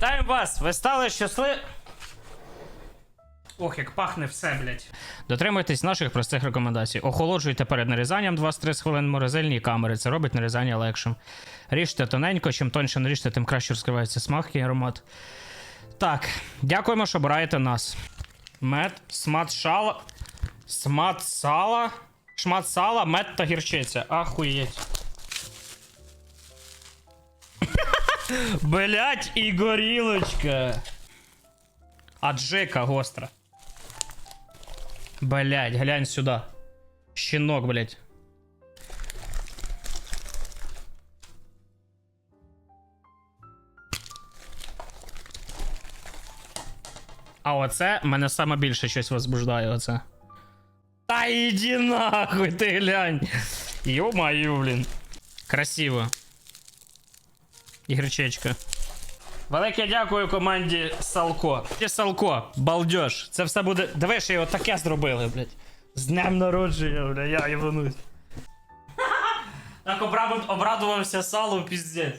Вітаємо вас! Ви стали щасливі. Ох, як пахне все, блять. Дотримуйтесь наших простих рекомендацій. Охолоджуйте перед нарізанням 20-30 хвилин морозильні камери. Це робить нарізання легшим. Ріжте тоненько, чим тоньше наріжте, тим краще розкривається смак і аромат. Так, дякуємо, що обираєте нас. Мед, смат шала. Смат сала. Шмат сала, мед та гірчиця. Ахуєть. Блять, і горілочка. Аджика гостра. Блять, глянь сюди. Щенок, блять. А оце мене саме більше щось возбуждає оце. Та іди нахуй, ти глянь. Йо-маю, блін. Красиво. І гречечка. Велике дякую команді Салко. Ти Салко, балдеж. Це все буде. Диви, що його таке зробили, блядь. З днем народження, бля, я єбанусь. Так обрадувався салу, піздець.